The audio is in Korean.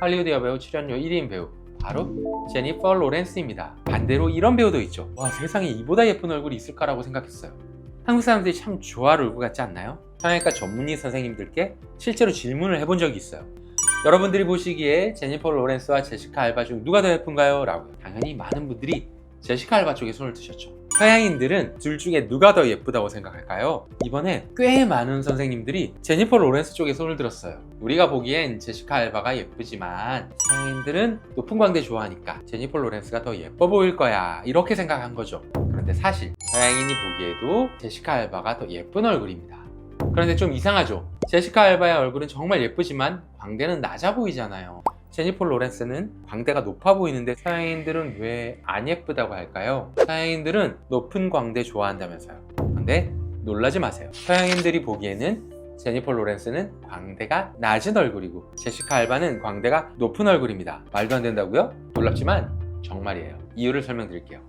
할리우드 여배우 출연료 1인 배우 바로 제니퍼 로렌스입니다. 반대로 이런 배우도 있죠. 와 세상에 이보다 예쁜 얼굴이 있을까라고 생각했어요. 한국 사람들이 참 좋아할 얼굴 같지 않나요? 성형외과 전문의 선생님들께 실제로 질문을 해본 적이 있어요. 여러분들이 보시기에 제니퍼 로렌스와 제시카 알바 중 누가 더 예쁜가요? 라고 당연히 많은 분들이 제시카 알바 쪽에 손을 드셨죠. 서양인들은 둘 중에 누가 더 예쁘다고 생각할까요? 이번에 꽤 많은 선생님들이 제니퍼 로렌스 쪽에 손을 들었어요. 우리가 보기엔 제시카 알바가 예쁘지만 서양인들은 높은 광대 좋아하니까 제니퍼 로렌스가 더 예뻐 보일 거야 이렇게 생각한 거죠. 그런데 사실 서양인이 보기에도 제시카 알바가 더 예쁜 얼굴입니다. 그런데 좀 이상하죠? 제시카 알바의 얼굴은 정말 예쁘지만 광대는 낮아 보이잖아요. 제니퍼 로렌스는 광대가 높아 보이는데 서양인들은 왜 안 예쁘다고 할까요? 서양인들은 높은 광대 좋아한다면서요. 근데 놀라지 마세요. 서양인들이 보기에는 제니퍼 로렌스는 광대가 낮은 얼굴이고 제시카 알바는 광대가 높은 얼굴입니다. 말도 안 된다고요? 놀랍지만 정말이에요. 이유를 설명드릴게요.